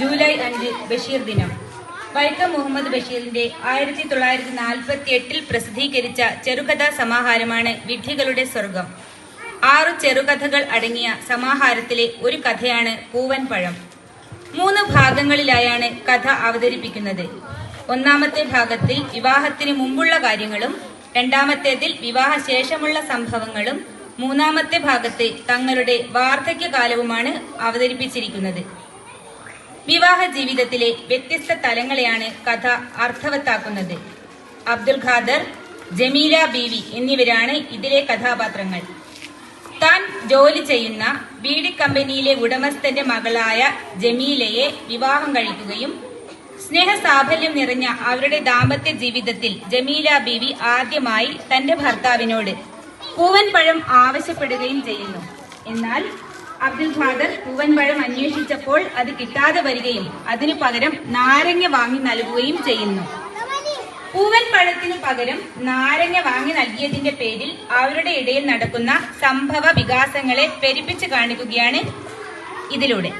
July അഞ്ച് ബഷീർ ദിനം. വൈക്കം മുഹമ്മദ് ബഷീറിന്റെ ആയിരത്തി തൊള്ളായിരത്തി നാൽപ്പത്തി എട്ടിൽ പ്രസിദ്ധീകരിച്ച ചെറുകഥാ സമാഹാരമാണ് വിഡ്ഢികളുടെ സ്വർഗം. ആറു ചെറുകഥകൾ അടങ്ങിയ സമാഹാരത്തിലെ ഒരു കഥയാണ് പൂവൻ പഴം. മൂന്ന് ഭാഗങ്ങളിലായാണ് കഥ അവതരിപ്പിക്കുന്നത്. ഒന്നാമത്തെ ഭാഗത്തിൽ വിവാഹത്തിന് മുമ്പുള്ള കാര്യങ്ങളും രണ്ടാമത്തേതിൽ വിവാഹശേഷമുള്ള സംഭവങ്ങളും മൂന്നാമത്തെ ഭാഗത്ത് തങ്ങളുടെ വാർദ്ധക്യകാലവുമാണ് അവതരിപ്പിച്ചിരിക്കുന്നത്. വിവാഹ ജീവിതത്തിലെ വ്യത്യസ്ത തലങ്ങളെയാണ് കഥ അർത്ഥവത്താക്കുന്നത്. അബ്ദുൽ ഖാദർ ജമീല ബീവി എന്നിവരാണ് ഇതിലെ കഥാപാത്രങ്ങൾ. താൻ ജോലി ചെയ്യുന്ന ബീഡി കമ്പനിയിലെ ഉടമസ്ഥന്റെ മകളായ ജമീലയെ വിവാഹം കഴിക്കുകയും സ്നേഹസാഫല്യം നിറഞ്ഞ അവരുടെ ദാമ്പത്യ ജീവിതത്തിൽ ജമീല ബീവി ആദ്യമായി തന്റെ ഭർത്താവിനോട് പൂവൻ പഴം ആവശ്യപ്പെടുകയും ചെയ്യുന്നു. എന്നാൽ അബ്ദുൽ ഖാദർ പൂവൻപഴം അന്വേഷിച്ചപ്പോൾ അത് കിട്ടാതെ വരികയും അതിനു പകരം നാരങ്ങ വാങ്ങി നൽകുകയും ചെയ്യുന്നു. പൂവൻ പഴത്തിന് പകരം നാരങ്ങ വാങ്ങി നൽകിയതിന്റെ പേരിൽ അവരുടെ ഇടയിൽ നടക്കുന്ന സംഭവ വികാസങ്ങളെ പെരുപ്പിച്ച് കാണിക്കുകയാണ് ഇതിലൂടെ.